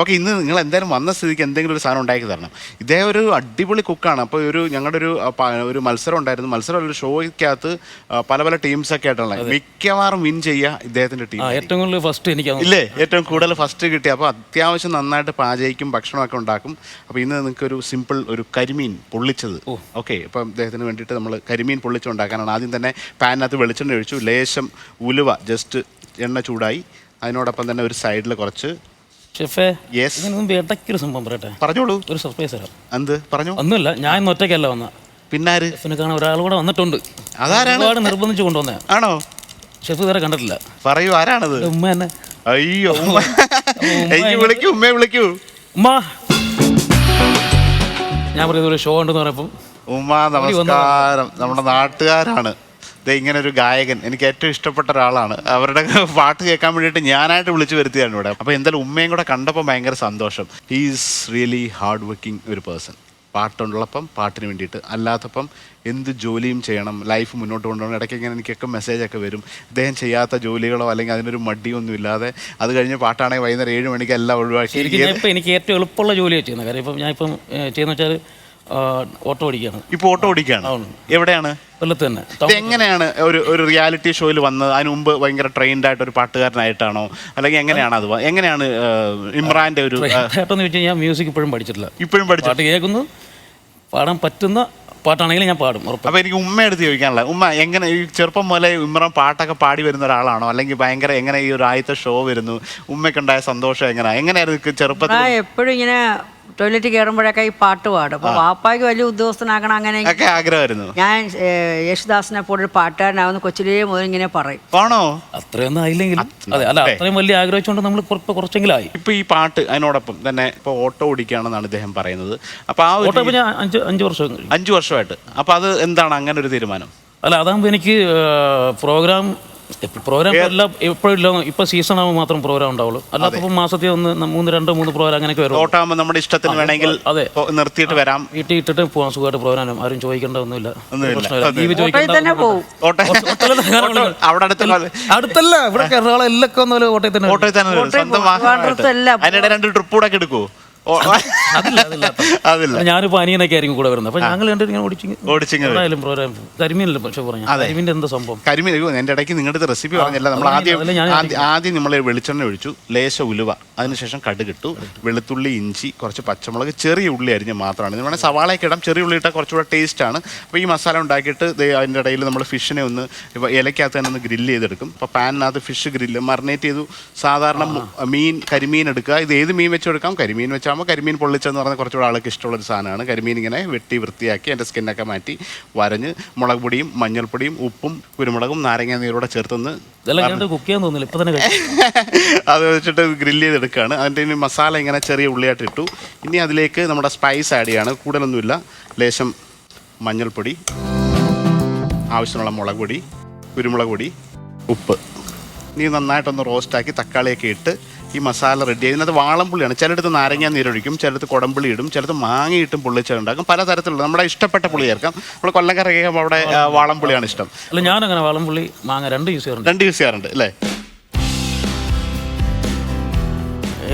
Okay ഇന്ന് നിങ്ങൾ എന്തായാലും വന്ന സ്ഥിതിക്ക് എന്തെങ്കിലും ഒരു സാധനം ഉണ്ടാക്കി തരണം. ഇദ്ദേഹം ഒരു അടിപൊളി കുക്കാണ് അപ്പോൾ ഒരു ഞങ്ങളുടെ ഒരു ഒരു മത്സരം ഉണ്ടായിരുന്നു. മത്സരം ഒരു ഷോയ്ക്കകത്ത് പല പല ടീംസ് ഒക്കെ ആയിട്ടുള്ള മിക്കവാറും വിൻ ചെയ്യുക ഇദ്ദേഹത്തിന്റെ ടീം ഏറ്റവും കൂടുതൽ ഫസ്റ്റ് എനിക്ക് ഇല്ലേ? ഏറ്റവും കൂടുതൽ ഫസ്റ്റ് കിട്ടി. അപ്പോൾ അത്യാവശ്യം നന്നായിട്ട് പാചകിക്കും ഭക്ഷണമൊക്കെ ഉണ്ടാക്കും. അപ്പോൾ ഇന്ന് നിങ്ങൾക്ക് ഒരു സിമ്പിൾ ഒരു കരിമീൻ പൊള്ളിച്ചത്. ഓക്കെ അപ്പം ഇദ്ദേഹത്തിന് വേണ്ടിയിട്ട് നമ്മൾ കരിമീൻ പൊള്ളിച്ചുണ്ടാക്കാനാണ് ആദ്യം തന്നെ പാനിനകത്ത് വെളിച്ചെണ്ണ ഒഴിച്ചു. ലേശം ഉലുവ ജസ്റ്റ് എണ്ണ ചൂടായി. അതിനോടൊപ്പം തന്നെ ഒരു സൈഡിൽ കുറച്ച് ഷെഫേ യെസ് ഇതിന് മുമ്പ് ഇടയ്ക്കൊരു സംഭവം പറയട്ടെ? പറഞ്ഞോളൂ. ഒരു സർപ്രൈസ് തരാം. എന്ത്? പറഞ്ഞു. ഒന്നുമില്ല ഞാൻ ഇന്ന് ഒറ്റയ്ക്കല്ല വന്ന. പിന്നാര്? ഷെഫിനെ കാണാൻ ഒരാൾ കൂടെ വന്നിട്ടുണ്ട്. അതാരാണ്? ഒരുപാട് നിർബന്ധിച്ച് കൊണ്ടുവന്നേ ആണോ? ഷെഫ് ഇതുവരെ കണ്ടിട്ടില്ല. പറയൂ ആരാണത്? ഉമ്മ തന്നെ അയ്യോ ഉമ്മ. എനിക്ക് വിളിക്കൂ ഉമ്മയെ വിളിക്കൂ. ഉമ്മ. ഞാൻ പറയുന്നത് ഒരു ഷോ ഉണ്ടെന്ന് പറഞ്ഞപ്പം ഉമ്മ നമസ്കാരം. നമ്മുടെ നാട്ടുകാരാണ്. ഇങ്ങനെ ഒരു ഗായകൻ എനിക്ക് ഏറ്റവും ഇഷ്ടപ്പെട്ട ഒരാളാണ്. അവരുടെ പാട്ട് കേൾക്കാൻ വേണ്ടിയിട്ട് ഞാനായിട്ട് വിളിച്ചു വരുത്തിയാണ് ഇവിടെ. അപ്പോൾ എന്തായാലും ഉമ്മയും കൂടെ കണ്ടപ്പോൾ ഭയങ്കര സന്തോഷം. He is really hard working ഒരു പേഴ്സൺ പാട്ടുള്ളപ്പം പാട്ടിന് വേണ്ടിയിട്ട്. അല്ലാത്തപ്പം എന്ത് ജോലിയും ചെയ്യണം ലൈഫ് മുന്നോട്ട് കൊണ്ടുപോകണം. ഇടയ്ക്ക് ഇങ്ങനെ എനിക്കൊക്കെ മെസ്സേജൊക്കെ വരും. ഇദ്ദേഹം ചെയ്യാത്ത ജോലികളോ അല്ലെങ്കിൽ അതിനൊരു മടിയൊന്നും ഇല്ലാതെ അത് കഴിഞ്ഞ് പാട്ടാണെങ്കിൽ വൈകുന്നേരം ഏഴ് മണിക്ക് എല്ലാം ഒഴിവാക്കി എനിക്ക് ഏറ്റവും എളുപ്പമുള്ള ജോലിയാണ് ചെയ്യുന്നത്. കാര്യം ഇപ്പം ഞാൻ ഇപ്പം ചെയ്യുന്ന വെച്ചാൽ ഓട്ടോ ഓടിക്കുകയാണ്. ഇപ്പോൾ ഓട്ടോ ഓടിക്കുകയാണ്? എവിടെയാണ്? കൊല്ലത്ത് തന്നെ. ഇത് എങ്ങനെയാണ് ഒരു ഒരു റിയാലിറ്റി ഷോയിൽ വന്നത്? അതിന് മുമ്പ് ഭയങ്കര ട്രെയിൻഡ് ആയിട്ട് ഒരു പാട്ടുകാരനായിട്ടാണോ? അല്ലെങ്കിൽ എങ്ങനെയാണ് അത് വ- എങ്ങനെയാണ് ഇമ്രാന്റെ ഒരു ഞാൻ ഏട്ടന്ന് വെച്ച് കഴിഞ്ഞാൽ മ്യൂസിക് ഇപ്പോഴും പഠിച്ചിട്ടില്ല. ഇപ്പോഴും പഠിച്ചു പാട്ട് കേൾക്കുന്നു. പാടാൻ പറ്റുന്ന പാട്ടാണെങ്കിലും ഞാൻ പാടും ഉറപ്പ് അപ്പൊ എനിക്ക് ഉമ്മയെടുത്ത് ചോദിക്കാനുള്ള ഉമ്മ എങ്ങനെ ഈ ചെറുപ്പം മുതലേ ഇമ്രാൻ പാട്ടൊക്കെ പാടി വരുന്ന ഒരാളാണോ? അല്ലെങ്കിൽ ഭയങ്കര എങ്ങനെ ഈ ഒരു ആദ്യത്തെ ഷോ വരുന്നു? ഉമ്മയ്ക്കുണ്ടായ സന്തോഷം എങ്ങനെയാ? എങ്ങനെയായിരുന്നു ചെറുപ്പത്തിൽ ഞാൻ എപ്പോഴും ഇങ്ങനെ ടോയ്ലറ്റിൽ കയറുമ്പോഴൊക്കെ ഈ പാട്ട് പാടും. അപ്പൊ വാപ്പായ്ക്ക് വലിയ ഉദ്യോഗസ്ഥനാക്കണം അങ്ങനെ ഒക്കെ ആഗ്രഹമായിരുന്നു. ഞാൻ ഏഹ്, യേശുദാസിനെ പോലെ ഒരു പാട്ടുകാരനാവുന്ന കൊച്ചിലേ മുതൽ ഇങ്ങനെ പറയും. ആണോ അത്രയൊന്നും അതെ അല്ല അത്രയും വലിയ ആഗ്രഹിച്ചുകൊണ്ട് നമ്മൾ കുറച്ചെങ്കിലും ആയി ഇപ്പൊ ഈ പാട്ട് അതിനോടൊപ്പം തന്നെ ഇപ്പൊ ഓട്ടോ ഓടിക്കുകയാണെന്നാണ് ഇദ്ദേഹം പറയുന്നത്. അപ്പൊ ആ ഓട്ടോ ഇപ്പൊ ഞാൻ അഞ്ച് അഞ്ച് വർഷം കഴിഞ്ഞു. അഞ്ചു വർഷമായിട്ട്. അപ്പൊ അത് എന്താണ് അങ്ങനെ ഒരു തീരുമാനം? അല്ല അതാകുമ്പോൾ എനിക്ക് പ്രോഗ്രാം പ്രോഗ്രാം എല്ലാം ഇപ്പോഴില്ല ഇപ്പൊ സീസൺ ആകുമ്പോൾ മാത്രം പ്രോഗ്രാം ഉണ്ടാവുള്ളൂ. അല്ലാത്തപ്പോൾ മാസത്തിൽ ഒന്ന് മൂന്ന് രണ്ട് മൂന്ന് പ്രോഗ്രാം അങ്ങനെയൊക്കെ വരും ഓട്ടാകുമ്പോൾ നമ്മുടെ ഇഷ്ടത്തിന് വേണമെങ്കിൽ അതെ. നിർത്തിയിട്ട് വരാം. വീട്ടിൽ ഇട്ടിട്ട് പോകാൻ സുഖമായിട്ട് പ്രോഗ്രാം ആരും ചോദിക്കേണ്ട ഒന്നുമില്ല. അടുത്തല്ല. ഇവിടെ എറണാകുളം എല്ലാം വരും. സ്വന്തം അതിനിടെ രണ്ട് ട്രിപ്പ് കൂടെ ഒക്കെ എടുക്കൂ ഓ, അതില്ല ഞാനിപ്പോ അനിയനൊക്കെ ആയിരിക്കും കൂടെ വരുന്നത്. അപ്പൊ ഞങ്ങൾ കണ്ടിട്ട് ഓടിച്ചിങ് പ്രോഗ്രാം കരിമീനല്ലേ പക്ഷെ പറഞ്ഞു? കരിമീന്റെ എന്താ സംഭവം? കരിമീൻ അയ്യോ, എന്റെ ഇടയ്ക്ക് നിങ്ങളുടെ റെസിപ്പി പറഞ്ഞല്ല. നമ്മൾ ആദ്യം ആദ്യം- ആദ്യം നമ്മൾ വെളിച്ചെണ്ണ ഒഴിച്ചു ലേശ ഉലുവ അതിനുശേഷം കടുകിട്ടു വെളുത്തുള്ളി ഇഞ്ചി കുറച്ച് പച്ചമുളക് ചെറിയ ഉള്ളി അരിഞ്ഞ് മാത്രമാണ്. ഇത് വേണമെങ്കിൽ സവാളയൊക്കെ ഇടാം. ചെറിയ ഉള്ളി ഇട്ടാൽ കുറച്ചുകൂടെ ടേസ്റ്റ് ആണ്. അപ്പോൾ ഈ മസാല ഉണ്ടാക്കിയിട്ട് ദേ അതിന്റെ ഇടയിൽ നമ്മൾ ഫിഷിനെ ഒന്ന് ഇലക്കകത്ത് തന്നെ ഒന്ന് ഗ്രില്ല് ചെയ്തെടുക്കും. അപ്പോൾ പാനിനകത്ത് ഫിഷ് ഗ്രില്ല് മറിനേറ്റ് ചെയ്തു. സാധാരണ മു- മീൻ കരിമീൻ എടുക്കുക. ഇത് ഏത് മീൻ വെച്ചെടുക്കാം കരിമീൻ കരിമീൻ വെച്ചാകുമ്പോൾ കരിമീൻ പൊള്ളിച്ചെന്ന് പറഞ്ഞാൽ കുറച്ചുകൂടെ ആൾക്ക് ഇഷ്ടമുള്ളൊരു സാധനമാണ്. കരിമീൻ ഇങ്ങനെ വെട്ടി വൃത്തിയാക്കി എന്റെ സ്കിന്നൊക്കെ മാറ്റി വരഞ്ഞ് മുളക് പൊടിയും മഞ്ഞൾപ്പൊടിയും ഉപ്പും കുരുമുളകും നാരങ്ങ നീരോടെ ചേർത്തൊന്ന്. അത് വെച്ചിട്ട് ഗ്രില്ല് ചെയ്തെടുക്കുകയാണ് അതിന്റെ ഇനി മസാല ഇങ്ങനെ ചെറിയ ഉള്ളിയായിട്ട് ഇട്ടു. ഇനി അതിലേക്ക് നമ്മുടെ സ്പൈസ് ആഡ് ചെയ്യാണ്. കൂടുതലൊന്നുമില്ല. ലേശം മഞ്ഞൾപ്പൊടി ആവശ്യമുള്ള മുളക് പൊടി കുരുമുളക് പൊടി ഉപ്പ്. നീ നന്നായിട്ടൊന്ന് റോസ്റ്റാക്കി തക്കാളിയൊക്കെ ഇട്ട് ഈ മസാല റെഡി ആയി. ഇതിനകത്ത് വാളംപുള്ളിയാണ് ചിലടത്ത് നാരങ്ങ നീരൊഴിക്കും ചിലടത്ത് കുടംപുള്ളി ഇടും ചിലത്ത് മാങ്ങയിട്ടും പുള്ളിച്ചുണ്ടാക്കും പലതരത്തിലുള്ള നമ്മുടെ ഇഷ്ടപ്പെട്ട പുളി ചേർക്കാം. നമ്മൾ കൊല്ലക്കറി അവിടെ വാളംപുള്ളിയാണ് ഇഷ്ടം. അല്ല ഞാൻ ഞാനങ്ങനെ വാളംപുള്ളി മാങ്ങ രണ്ട് യൂസ് ചെയ്യാറുണ്ട്. രണ്ട് യൂസ് ചെയ്യാറുണ്ട് അല്ലേ?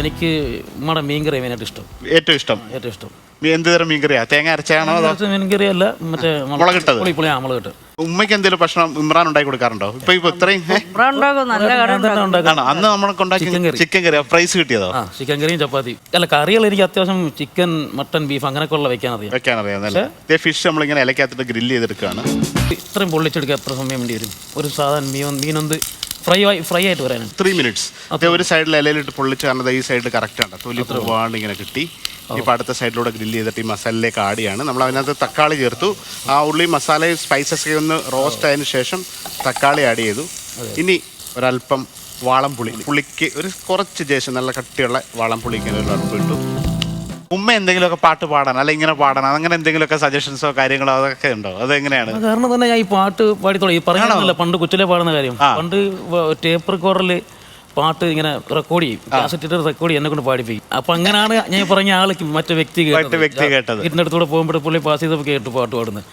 എനിക്ക് നമ്മുടെ മീൻകറി മെയിനായിട്ട് ഇഷ്ടം. ഏറ്റവും ഇഷ്ടം. ഏറ്റവും ഇഷ്ടം. എന്ത് തരം മീൻകറിയാ? തേങ്ങ അരച്ചാണോ അതോ മീൻകറി അല്ല മറ്റേ മുളക് മുളകിട്ടത്? പുളി മുളകിട്ട്. ഉമ്മയ്ക്ക് എന്തെങ്കിലും ഭക്ഷണം ഇമ്രാൻ ഉണ്ടാക്കി കൊടുക്കാറുണ്ടോ? ഇപ്പൊ ഇപ്പൊ ഇത്രയും ഏ? ഉണ്ടാക്കും നല്ല കട ഞാൻ തന്നെ ഉണ്ടാക്കും. ആണോ? അന്ന് നമ്മളൊക്കെ ഉണ്ടാക്കി chicken curry. Chicken curry prize കിട്ടിയതോ? ആ ചിക്കൻ കറിയും ചപ്പാത്തി അല്ല കറികൾ എനിക്ക് അത്യാവശ്യം ചിക്കൻ മട്ടൻ ബീഫ് അങ്ങനെയൊക്കെ ഉള്ള വെക്കാൻ അറിയാം. വെക്കാൻ അറിയാം ഇതേ ഫിഷ് നമ്മളിങ്ങനെ ഇലക്കകത്തിട്ട് ഗ്രില്ല് ചെയ്തെടുക്കുകയാണ് ഇത്രയും പൊള്ളിച്ചെടുക്കാൻ എത്ര സമയം വേണ്ടി വരും? ഒരു സാധാരണ മീൻ മീനൊന്ന് ഫ്രൈ ഫ്രൈ ആയിട്ട് വരാനാണ്. ത്രീ മിനിറ്റ്സ് അതേ ഒരു സൈഡിൽ ഇലയിലിട്ട് പൊള്ളിച്ച് കാരണം ഈ സൈഡിൽ കറക്റ്റ് ആണ്. തൊലി പോവാണ്ട് ഇങ്ങനെ കിട്ടി. ഇപ്പൊ അടുത്ത സൈഡിലൂടെ ഗ്രില്ല് ചെയ്തിട്ട് ഈ മസാലയിലേക്ക് ആടിയാണ് നമ്മൾ അതിനകത്ത് തക്കാളി ചേർത്തു. ആ ഉള്ളി മസാലയും സ്പൈസസ് ഒക്കെ ഒന്ന് റോസ്റ്റ് ആയതിനു ശേഷം തക്കാളി ആഡ് ചെയ്തു. ഇനി ഒരല്പം വാളംപുളി. പുളിക്ക് ഒരു കുറച്ച് ശേഷം നല്ല കട്ടിയുള്ള വാളംപുളിക്ക് ഒരു അല്പം ഇട്ടു. ഉമ്മ എന്തെങ്കിലുമൊക്കെ പാട്ട് പാടാൻ അല്ലെങ്കിൽ ഇങ്ങനെ പാടാൻ അങ്ങനെ എന്തെങ്കിലുമൊക്കെ സജഷൻസോ കാര്യങ്ങളോ അതൊക്കെ ഉണ്ടോ? അതെങ്ങനെയാണ്? എങ്ങനെയാണ് കാരണം തന്നെ ഞാൻ ഈ പാട്ട് പാടിത്തോളൂ ഈ പറഞ്ഞില്ല പണ്ട് കൊച്ചിലെ പാടുന്ന കാര്യം. പണ്ട് ടേപ്പ് റെക്കോർഡറിൽ പാട്ട് ഇങ്ങനെ റെക്കോർഡ് ചെയ്യും. റെക്കോർഡ് ചെയ്യും എന്നെ കൊണ്ട് പാടിപ്പിക്കും. അപ്പൊ അങ്ങനെയാണ് ഞാൻ പറഞ്ഞ ആൾക്ക് മറ്റു വ്യക്തി മറ്റു വ്യക്തി കേട്ടത്. വീട്ടിനടുത്തൂടെ പോകുമ്പോഴേ പുള്ളി പാസ് ചെയ്തപ്പോൾ കേട്ടു പാട്ട് പാടുന്നത്.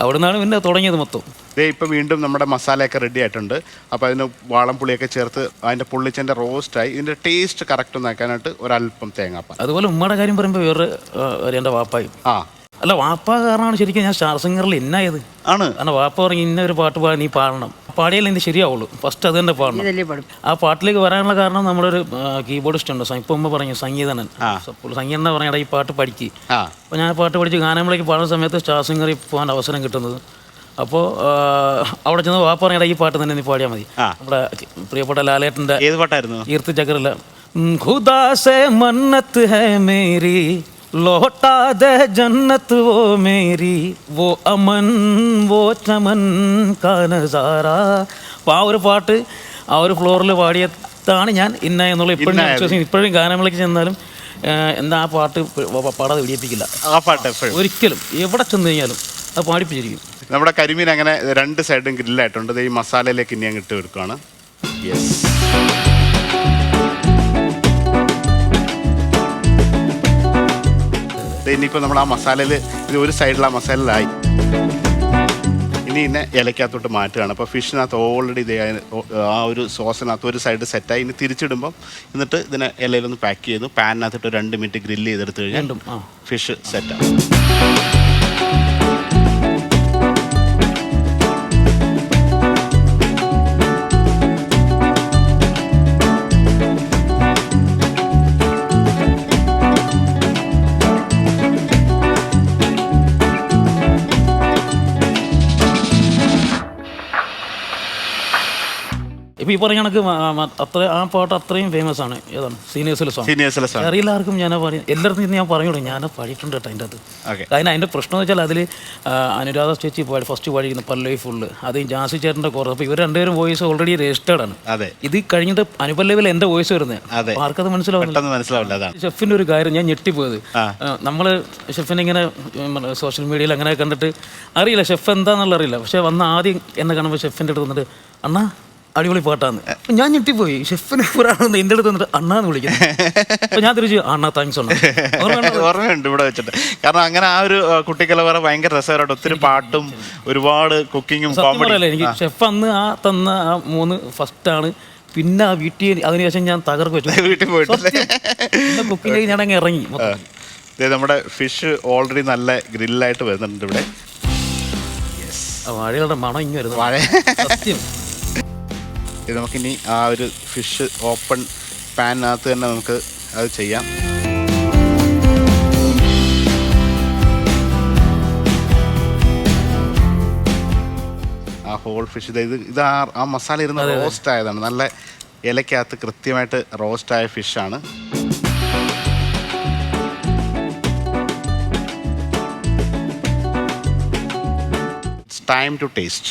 അവിടെ നിന്നാണ് പിന്നെ തുടങ്ങിയത് മൊത്തം. ഇതേ ഇപ്പം വീണ്ടും നമ്മുടെ മസാലയൊക്കെ റെഡി ആയിട്ടുണ്ട്. അപ്പോൾ അതിന് വാളം പുളിയൊക്കെ ചേർത്ത് അതിന്റെ പുള്ളിച്ചന്റെ റോസ്റ്റായി. ഇതിന്റെ ടേസ്റ്റ് കറക്റ്റ് ഒന്നാക്കാനായിട്ട് ഒരല്പം തേങ്ങാപ്പാൽ. അതുപോലെ ഉമ്മയുടെ കാര്യം പറയുമ്പോൾ വേറെ ഒരു എന്റെ വാപ്പായും. ആ. അല്ല വാപ്പ കാരണമാണ് ശരിക്കും ഞാൻ സ്റ്റാർ സിംഗറിൽ ഇന്നായത് ആണ്. കാരണം വാപ്പ പറഞ്ഞ് ഇന്ന ഒരു പാട്ട് പാടി നീ പാടണം. പാടിയാലേ ഇത് ശരിയാവുള്ളൂ. ഫസ്റ്റ് അത് തന്നെ പാടണം. ആ പാട്ടിലേക്ക് വരാനുള്ള കാരണം നമ്മളൊരു കീബോർഡിസ്റ്റ് ഉണ്ട് ഇപ്പൊ പറഞ്ഞു സംഗീതനൻ. സംഗീതനെ പറഞ്ഞാൽ ഈ പാട്ട് പഠിക്ക്. അപ്പൊ ഞാൻ പാട്ട് പഠിച്ച് ഗാനമേളയ്ക്ക് പാടുന്ന സമയത്ത് സ്റ്റാർ സിംഗറിൽ പോകാൻ അവസരം കിട്ടുന്നത്. അപ്പോ അവിടെ ചെന്ന് വാപ്പറയുടെ ഈ പാട്ട് തന്നെ പാടിയാൽ മതി. നമ്മുടെ പ്രിയപ്പെട്ട ലാലേട്ടന്റെ പാട്ടായിരുന്നു? ഈർത്തി ചക്രല്ല ഖുദാ സേ മന്നത്ത് ഹേ മേരി. लौटा दे जन्नत वो मेरी वो अमन वो चमन का नज़ारा അപ്പോൾ ആ ഒരു പാട്ട് ആ ഒരു ഫ്ലോറിൽ പാടിയതാണ് ഞാൻ ഇന്ന എന്നുള്ള ഇപ്പോഴും ഞാൻ വിശ്വസിക്കുന്നു ഇപ്പോഴും ഗാനമേളയ്ക്ക് ചെന്നാലും ഏഹ്, എന്താ ആ പാട്ട് പ- പാടാതെ വിടിയിപ്പിക്കില്ല ആ പാട്ട് എപ്പോഴും ഒരിക്കലും എവിടെ ചെന്ന് കഴിഞ്ഞാലും അത് പാടിപ്പിച്ചിരിക്കും നമ്മുടെ കരിമീൻ അങ്ങനെ രണ്ട് സൈഡും ഗ്രില്ലായിട്ടുണ്ട് ദേ ഈ മസാലയിലേക്ക് ഇനി അങ്ങ് ഇട്ട് കൊടുക്കുകയാണ് യെസ് ഇനിയിപ്പോൾ നമ്മൾ ആ മസാലയിൽ ഇത് ഒരു സൈഡിൽ ആ മസാലയിലായി. ഇനി ഇന്നെ ഇലക്കകത്തോട്ട് മാറ്റുകയാണ്. അപ്പോൾ ഫിഷിനകത്ത് ഓൾറെഡി ഇത് ആ ഒരു സോസിനകത്ത് ഒരു സൈഡ് സെറ്റായി ഇനി തിരിച്ചിടുമ്പം എന്നിട്ട് ഇതിനെ ഇലയിലൊന്ന് പാക്ക് ചെയ്തു പാനിനകത്തിട്ട് രണ്ട് മിനിറ്റ് ഗ്രില്ല് ചെയ്തെടുത്ത് കഴിഞ്ഞാൽ ഫിഷ് സെറ്റാണ് ഇപ്പോൾ ഈ പറഞ്ഞ കണക്ക് അത്ര ആ പാട്ട് അത്രയും ഫേമസ് ആണ്. ഏതാണ്? സീനിയേഴ്സിലെ സോങ് സീനിയേഴ്സിലെ സാർ അറിയില്ല ആർക്കും ഞാൻ പാടി എല്ലായിടത്തും ഞാൻ പറഞ്ഞു ഞാൻ പാടിയിട്ടുണ്ട് കേട്ടോ അതിന്റെ അത് ഓക്കെ അതിന് അതിന്റെ പ്രശ്നം എന്ന് വെച്ചാൽ അതിൽ അനുരാധ ചേച്ചി പാടി ഫസ്റ്റ് പാടിയിരിക്കുന്ന പല്ലവി ഫുള്ള് അത് ജാസി ചേട്ടന്റെ കുറവ് അപ്പോൾ ഇവർ രണ്ടുപേരും വോയിസ് ഓൾറെഡി രജിസ്റ്റേർഡ് ആണ്. അതെ. ഇത് കഴിഞ്ഞിട്ട് അനുപല്ലവിൽ എന്റെ വോയിസ് വരുന്നത് അതെ. ആർക്കത് മനസ്സിലാവുന്നില്ല? പെട്ടെന്ന് മനസ്സിലാവില്ല അതാണ്. ഷെഫിന്റെ ഒരു കാര്യം ഞാൻ ഞെട്ടിപ്പോയത്. നമ്മൾ ഷെഫിനെ ഇങ്ങനെ സോഷ്യൽ മീഡിയയിൽ അങ്ങനെ കണ്ടിട്ട് അറിയില്ല ഷെഫ് എന്താണെന്നുള്ള അറിയില്ല. പക്ഷേ വന്ന ആദ്യം എന്നെ കാണുമ്പോൾ ഷെഫിന്റെ അടുത്ത് വന്നിട്ട് അണ്ണാ അടിപൊളി പാട്ടാന്ന്. ഞാൻ ഞെട്ടിപ്പോയി. ഷെഫിനെ ഒരാളെന്ന് എന്റെ അടുത്ത് വന്നിട്ട് അണ്ണാന്ന് വിളിക്കുന്നത് ഞാൻ തിരിച്ചു അണ്ണാ താങ്ക്സ് ഓർമ്മയുണ്ടോ? ഇവിടെ വെച്ചിട്ട്. കാരണം അങ്ങനെ ആ ഒരു കുട്ടിക്കലവറ ഭയങ്കര രസകരമായിട്ട് ഒത്തിരി പാട്ടും ഒരുപാട് കുക്കിങ്ങും കോമഡി എനിക്ക് ഷെഫ് അന്ന് ആ തന്ന ആ മൂന്ന് ഫസ്റ്റ് ആണ്. പിന്നെ ആ വീട്ടിൽ അതിനുശേഷം ഞാൻ തകർക്ക് വെച്ചു. വീട്ടിൽ പിന്നെ കുക്കിങ്ങിലേക്ക് ഞാൻ അങ്ങ് ഇറങ്ങി നമ്മുടെ ഫിഷ് ഓൾറെഡി നല്ല ഗ്രില്ലായിട്ട് വരുന്നുണ്ട് ഇവിടെ. വാഴകളുടെ മണം ഇങ്ങനെ വരുന്നു. വാഴ സത്യം. ഇത് നമുക്കിനി ആ ഒരു ഫിഷ് ഓപ്പൺ പാനിനകത്ത് തന്നെ നമുക്ക് അത് ചെയ്യാം. ആ ഹോൾ ഫിഷ് ഇത് ഇത് ആ ആ മസാല ഇരുന്ന് റോസ്റ്റ് ആയതാണ്. നല്ല ഇലക്കകത്ത് കൃത്യമായിട്ട് റോസ്റ്റ് ആയ ഫിഷാണ് ടൈം ടു ടേസ്റ്റ്